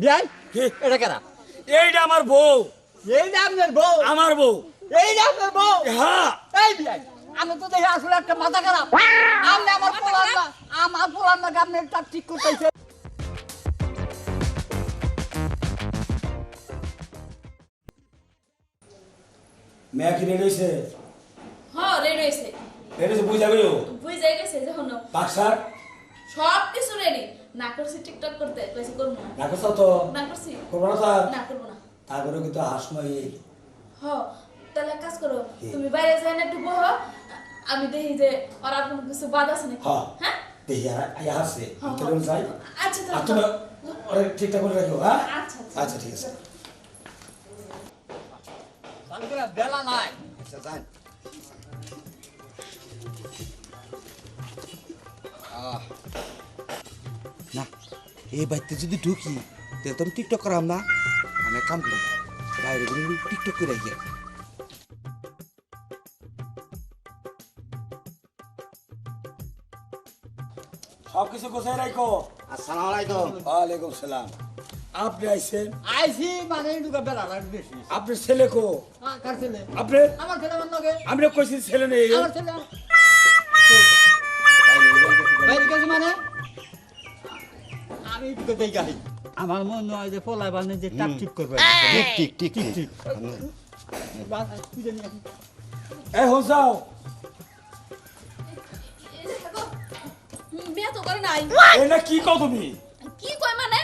বিয়াই এটা কেনা এইটা আমার বউ। এই যে আপনার বউ? আমার বউ। এই যে আপনার বউ? হ্যাঁ। এই বিয়াই আমি তো দেখি আসলে একটা মাথা খারাপ। আপনি আমার পোলার না আমার পোলার না আপনি একটা ঠিক করতেছে। মেয়া কি রেডি হয়েছে? হ্যাঁ রেডি হয়েছে। রেডি হয়েছে বুঝা গেল বুঝে গেছে যখন বাক্সার? সব কিছু রেডি না করছি টিকটক করতে কইছি করব না। রাখছ তো? না করছি করব না তার না করব না। তারপরে কিন্তু হাসমা এই হ তাহলে এক কাজ করো তুমি বাইরে যাই না একটু বহ। আমি দেখি যে ওর আর কোনো কিছু বাদ আছে নাকি? হ্যাঁ? দেখি আর আয়া হ্যাঁ, কেমন যাই। আচ্ছা তাহলে তুমি ওরা ঠিকঠাক করে রাখো হ্যাঁ? আচ্ছা, আচ্ছা। আচ্ছা ঠিক আছে। বেলা নাই। আচ্ছা যাই। না এই বাড়িতে যদি ঢুকি তাহলে তো আমি টিকটক করাম না। আমি কাম করি বাইরে টিকটক করে গিয়ে সব কিছু গোছাই রাখো আসসালামু আলাইকুম। ওয়ালাইকুম সালাম। আপনি আইছেন? আইসি মানে ঢুকা বেলা নাই বেশি। আপনার ছেলে কো? আ, কার ছেলে? আপনি আমার ছেলে আমার নগে আপনি কইছি ছেলে নেই। আমার ছেলে। বাইরে গেছে মানে? আমি দেই গাড়ি আমার মনে হয় যে পোলাই বানে যে টাক ঠিক করবে। ঠিক ঠিক ঠিক ঠিক ঠিক বাস খুঁজে নিয়ে আসি। এই হোসাও। এই যে থাকো হুম, বিয়ে তো করে নাই। না কি কও তুমি? কি কয় মানে?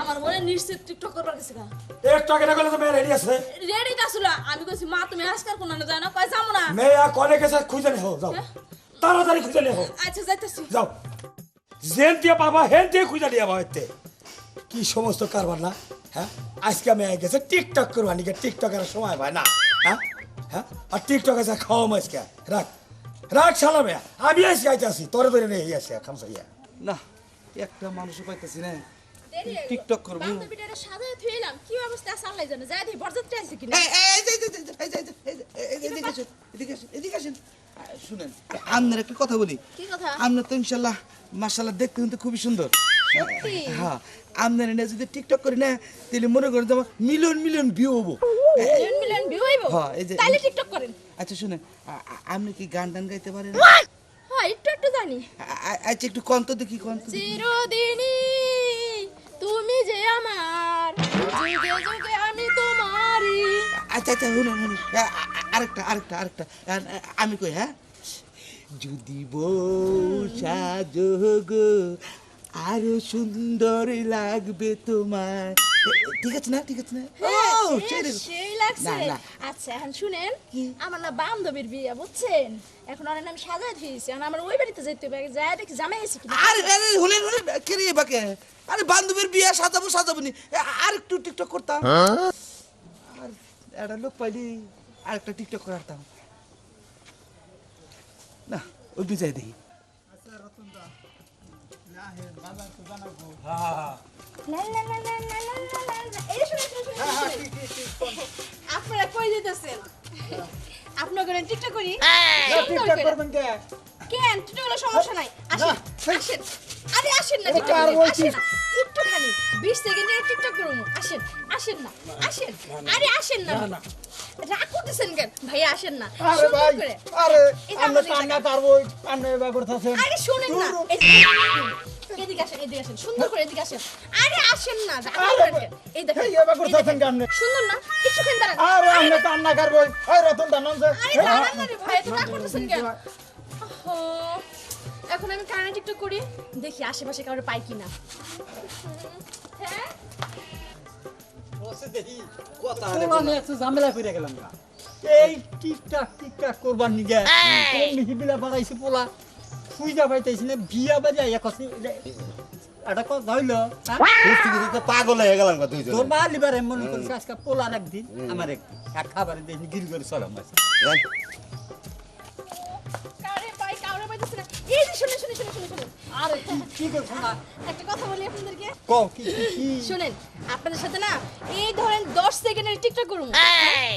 আমার মনে নিশ্চিত টিকটক করবার গেছে না একটু আগে না করলে তো মেয়ে রেডি আছে। রেডি তো আসলে আমি কইছি মা তুমি আজকাল কোন না যায় না? কয় যাব না। মেয়ে কনে গেছে খুঁজে নেও যাও। তাড়াতাড়ি খুঁজে নেও আচ্ছা যাইতেছি। যাও। যেন দিয়ে পাবা হেন দিয়ে খুঁজা দিয়ে কি সমস্ত কারবার না হ্যাঁ আজকে আমি আই গেছে টিকটক করব নাকি টিকটকের সময় ভাই না হ্যাঁ হ্যাঁ আর টিকটক এসে খাও আজকে রাখ রাখ সালামে আমি আজকে আইতে আসি তোরে ধরে নিয়ে আসি খামসাইয়া না একটা মানুষ পাইতেছি না টিকটক করব বান্ধবীটারে সাদা থুইলাম কি অবস্থা সামলাই জানো যাই দি বরযাত্রী আছে কিনা এই এই এদিকে আসেন এদিকে আসেন শুনেন আপনার একটা কথা বলি কি কথা আপনার তো ইনশাআল্লাহ মার্শাল্লাহ দেখতে কিন্তু খুবই সুন্দর। হ্যাঁ আপনার এনে যদি টিকটক করি না তাহলে মনে করেন যে আমার মিলিয়ন মিলিয়ন ভিউ হব। মিলিয়ন মিলিয়ন ভিউ হইব? হ্যাঁ, এই যে- তাইলে টিকটক করেন। আচ্ছা শুনেন আ- আপনি কি গান টান গাইতে পারেন? হ্যাঁ একটু একটু জানি। আচ্ছা একটু কন্ত দেখি কন্ত। চিরদিনই তুমি যে আমার যুগে যুগে আমি তোমারই। আচ্ছা আচ্ছা শুনুন শুনুন। আরেকটা আরেকটা আরেকটা। আমি কই হ্যাঁ? যদি বউ সাজো গো আরও সুন্দর লাগবে তোমার। ঠিক আছে না ঠিক আছে না? ও, সেই রে। হ্যাঁ, লাগছে। না। আচ্ছা এখন শুনেন আমার না বান্ধবীর বিয়ে বুঝছেন? এখন অনেক নাম সাজায় দিয়েছি এখন আমার ওই বাড়িতে যেতে হবে যায় দেখি জামাই এসে আরে আরে হুলেন হুলেন কে রে বাকে আরে বান্ধবীর বিয়ে সাজাবো সাজাবো নি আর একটু টিকটক করতাম। আর একটা লোক পাইলি আর একটা টিকটক করতাম না ওই বিজয় দেখি। সমস্যা নাই। আসেন আরে আসেন না টিকটক আসেন একটু টিকটক করুন। আসেন আসেন না আসেন। আরে আসেন না। রাগ করতেছেন কেন ভাইয়া আসেন না। আরে সুন্দর ভাই করে। আরে কান্না। কান্না এবার করতেছেন। আরে শুনেন না। এদিকে আসেন এদিকে আসেন সুন্দর করে এদিকে আসেন। আরে আসেন না রাগ করবেন কেন? এই দেখেন এই এবার করতেছেন দেখেন। সুন্দর না একটুখানি দাঁড়ান। আরে আপনি কান্না করব ওই রতন দানন যে আরে দাঁড়ান না ভাই এত রাগ করতেছেন কেন? ওহো, এখন আমি কানে টিকটক করি দেখি আশেপাশে কারও পাই কিনা। হ্যাঁ? ঝামেলা করে গেলাম। এই টিকটাক টিকটাক করবার নিগে। কোন মিহি বিলা বাড়াইছে পোলা। ফুইজা পাইতেছি না বিয়া বাজা এক এটা কথা হইল হ্যাঁ? পাগল হয়ে গেলাম দুইজন। তোর মা লিবার এমন করিস আজকে পোলার একদিন আমার একদিন। এক খাবারে দেখি গিল করে চলাম আরে কি কি করছ না একটা কথা বলি আপনাদেরকে। কও কি কি- কি? শুনেন আপনাদের সাথে না এই ধরেন দশ সেকেন্ডের টিকটক করুন।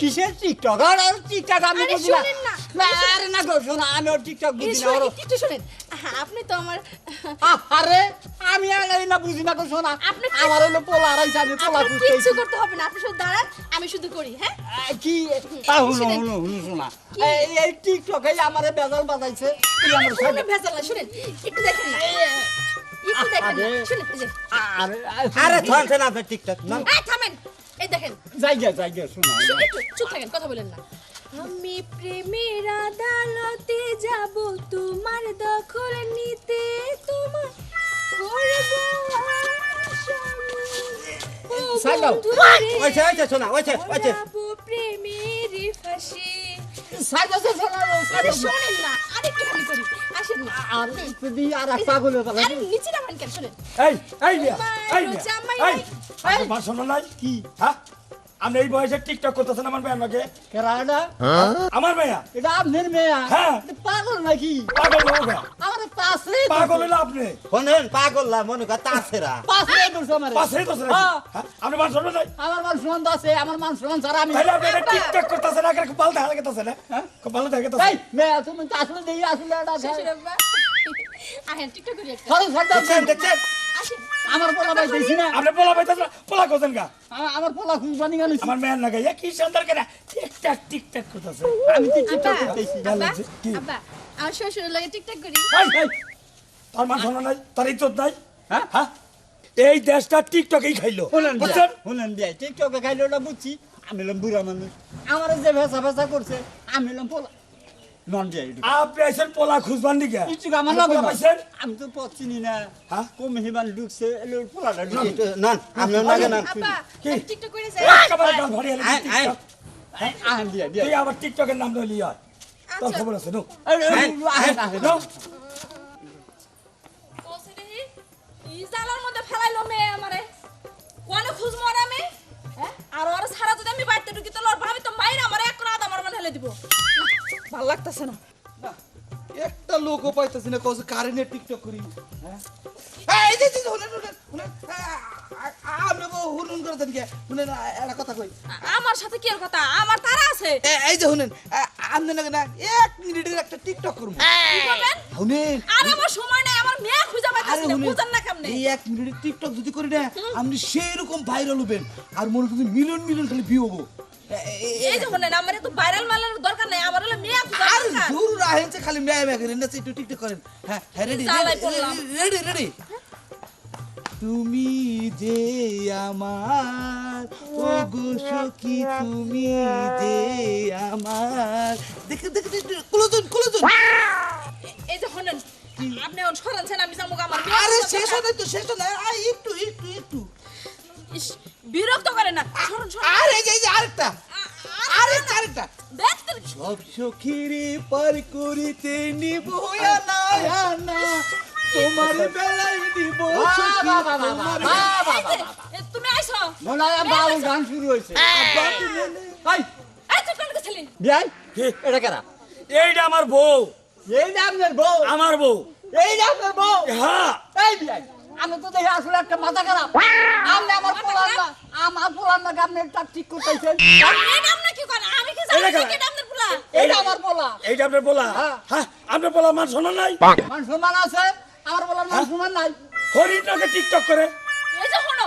কিসের টিকটক? আর আর টিকটক আমি আরে বুঝি না। শোনেন না। আরে না গো শোনা আমি ওর টিকটক বুঝি না শুনেন, ওর একটু শুনেন। আপনি তো আমার আরে আমি আগাই না বুঝি না তো শোনা। আপনি আমার হলো পোলা আড়াইছে আমি পোলা খুঁজতেছি। কিচ্ছু করতে হবে না আপনি শুধু দাঁড়ান আমি শুধু করি হ্যাঁ? কি? তা হলো হলো হলো শোনা এই এই টিকটকে আমারে বেজাল বাজাইছে এই আমার সামনে ভেজাল না শুনেন একটু দেখেন। একটু দেখেন না এই যে আরে আরে থামছেন আপনি টিকটক না এই থামেন এই দেখেন জায়গা জায়গা শোনা শু- একটু চুপ থাকেন কথা বলেন না আমি প্রেমের আদালতে যাব তোমার দখল নিতে তোমার করব আসামি। ও ছাড় দাও। বন্ধু রে, ওইছে ওইছে শোনা ওইছে ওইছে প্রেমের ফাঁসি। সাইডে শোনা শোনেন না। আরেকটু খালি করি আসেন না আর যদি আর এক পাগল হয়ে আরে নিচে নামান কেন শোনেন এই এই মিয়া এই মিয়া জামাই এই নাই। আপনার মান সম্মান নাই কি হ্যাঁ আপনি এই বয়সে টিকটক করতেছেন আমার মেয়ের নাকি আমার মেয়া এটা আপনার মেয়া হ্যাঁ। পাগল নাকি পাগল আমার পাগল হইল আপনি? শোনেন পাগল না মনে কর তাছেরা। পাশে দোষ আমার? পাশেই তো হ্যাঁ। আপনি মান সম্মান নাই? আমার মান সম্মান আছে আমার মান সম্মান ছাড়া আমি তাহলে আপনি টিকটক করতেছেন আগে খুব ভালো দেখা গেতেছেন হ্যাঁ? খুব ভালো দেখা এই গেতেছেন তুমি আসলে দেখি আসলে এটা আহেন টিকটক করি একটা। সরে সরে দেখছেন দেখছেন? আমার পোলা পাইতেছি না। আপনি পোলা পাইতেছেন পোলা কোথান গা? আমার পোলা মেয়ের নাকি এ কি সুন্দর করে টিকটক টিকটক করতেছে। আমি তো টিকটক করতেছি আব্বা আব্বা আমার শ্বশুর লাগে টিকটক করি। তার মান সম্মান নাই তার ইজ্জত নাই। হ্যাঁ? হ্যাঁ? এই দেশটা টিকটকেই খাইলো। বুঝছেন? শুনেন বিয়া টিকটকে খাইলে ওটা বুঝছি আমি হলাম বুড়া মানুষ। আমার যে ভেসা ভেসা করছে আমি হলাম পোলা। নন বিয়া এটা আপনি আইসেন পোলা খুঁজবার দিকে কিছু আমার লাগে না। পাইছেন? আমি তো পথ চিনি না। হ্যাঁ? কম হিমান ঢুকছে এলো পোলাটা ঢুকে। একটু নন আপনার লাগে না। কি? টিকটক করে যাই। একেবারে গাল ভরে এলি। টিকটক। আহেন দিয়া দিয়া। তুই আবার টিকটকের নাম লইলি হয় তোর আচ্ছা। খবর আছে নো? নো? মেয়ে আমারে। কোনে খুঁজ মরে আমি? হ্যাঁ? আর ওর সারা যদি আমি বাড়িতে ঢুকি তো লড় ভাবি তো মাইরা আমার এক রাত আমার মনে হেলে দিব। ভালো লাগতেছে না। একটা লোকও পাইতেছি না কত কারেন্টে টিকটক করি। হ্যাঁ? এই যে যে, শুনেন শুনেন শুনেন। আপনি হুনুন করে দেন কে শুনেন একটা কথা কই। আমার সাথে কি কথা? আমার তারা আছে। এই যে শুনেন আপনি না এক মিনিটের একটা টিকটক করব। শুনেন। আর আমার সময় নাই আমার মেয়ে আরে না কেমনে? এই এক টিকটক যদি করি না আপনি সেই রকম ভাইরাল হবেন। আর মনে করছেন মিলিয়ন মিলিয়ন খালি ভিউ হব। এই যে আমার তো ভাইরাল মালের দরকার নাই আমার হলো মেয়ে খুঁজে আর দূর রাহেন যে খালি মেয়ে মেয়ে করেন না একটু টিকটক করেন। হ্যাঁ হ্যাঁ রেডি রেডি রেডি তুমি যে আমার ও গো সখী তুমি যে আমার। দেখে দেখে দেখে কুলোজন কুলোজন দরকার। হয় তো শেষ হয় আই একটু একটু একটু। ইস, বিরক্ত করে না সরন সরন আর এই যে এই যে আরেকটা। আরেকটা আরেকটা। দেখতে সব সখীরে পার করিতে নিব না না। তোমার বেলায় নিব সখী বাবা, বাবা, তোমার বাবা, এই যে, বাবা। এ, তুমি আইছো মনে হয় বাউল গান শুরু হয়েছে। এই, এই চুপ করে গেছিলি বিয়াই। এটা কেরা? এইটা আমার বউ। এই যে আপনার বউ। আমার বউ। এই যে আপনার বউ। হ্যাঁ। এই বিয়াই আমি তো দেখি আসলে একটা মাথা খারাপ। আপনি আমার পোলার না আমার পোলার না আপনি একটা ঠিক করতেছেন এই নাম কি করে? আমি কি জানি এটা কারা? কি নাম আমার পোলা। এইটা আপনার বলা হ্যাঁ। হ্যাঁ আপনার বলা মান সম্মান নাই? মান সম্মান আছে আমার পোলার মান সম্মান নাই। হরিণ টিকটক করে। এই যে শোনো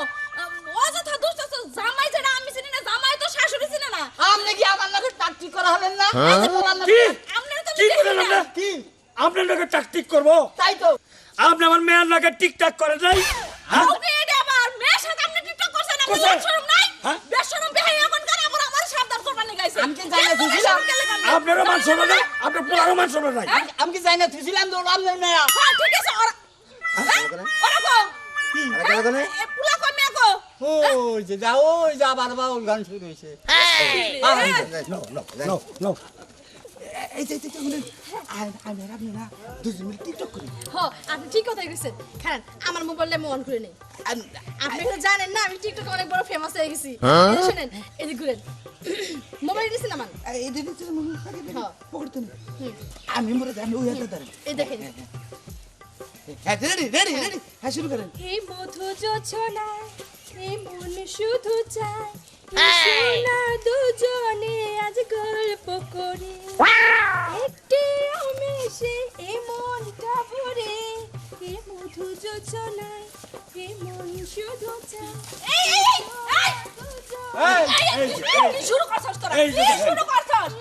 অযথা দুষ্ট জামাই যেটা আমি চিনি না জামাই তো শাশুড়ি চিনে না। আপনি কি আমার নাকি টাক ঠিক করা হলেন না? আমার পোলার কি? আপনারা তো কি করেন কি? আপনার নাকি টাকটিক করব তাই তো আপনি আমার মেয়ের নাকি টিকটক করে নাই হ্যাঁ এটা আবার মেয়ের সাথে আপনি টিকটক করছেন আপনি শরম নাই হ্যাঁ? বেশরম বেহাই এখন করে আবার আমার সাবধান করবার নিগাইছে আমি কি জানি না, বুঝিলাম। আপনারও মান সম্মান নাই আপনার পোলারও মান সম্মান নাই আমি- আমি কি জানি না থুছিলাম তো আপনার মেয়া হ্যাঁ ঠিক আছে ওরা হ্যাঁ? ওরা কো আরে কেন এ, পুলা কো মেয়ে কো ওই যে ওই বাউল গান শুরু হয়েছে হ্যাঁ। নো নো নো নো এই যে শুনেন আমি আমি আর আপনি না দুজন মিলে টিকটক করি। হ আপনি ঠিক কথাই কইছেন। খান আমার মোবাইলটা আমি অন করে নেই। আপনি তো জানেন না আমি টিকটকে অনেক বড় ফেমাস হয়ে গেছি। এই যে ঘুরেন। মোবাইল দিছেন আমার? এই যে নিচে মনে হয় হ্যাঁ। পকড়তে আমি মরে আমি ওই হাতে এই দেখেন। হ্যাঁ রেডি রেডি রেডি হ্যাঁ। শুরু করেন। হে মধু যোছনা মন শুধু চায় দুজনে আজ গল্প করি। একটি উমেশে এ মনটা ভরে। শুধু যোজনায় কেমন শুধু চায়। এই এই এই এই! এই, এই, কি শুরু করছস তোরা। এই যে কি দেখেন। শুরু করছস।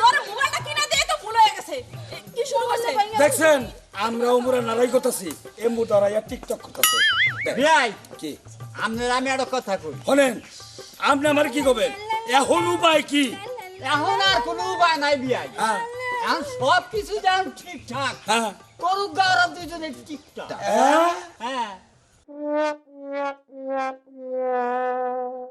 তোর মোবাইলটা কিনা দিয়ে তো ভুল হয়ে গেছে। এ, কি শুরু করছে? দেখছেন আমরা উমরা নারাই করতেছি এমু দ্বারা টিকটক করতেছে। কি? আপনার আমি একটা কথা কই। শোনেন। আপনি আমার কি করবেন? এখন উপায় কি? এখন আর কোনো উপায় নাই বিয়াই। হ্যাঁ। এখন সব কিছু যেন ঠিকঠাক। হ্যাঁ। করুক গাওয়ারা দুজনে ঠিকঠাক। হ্যাঁ। হ্যাঁ।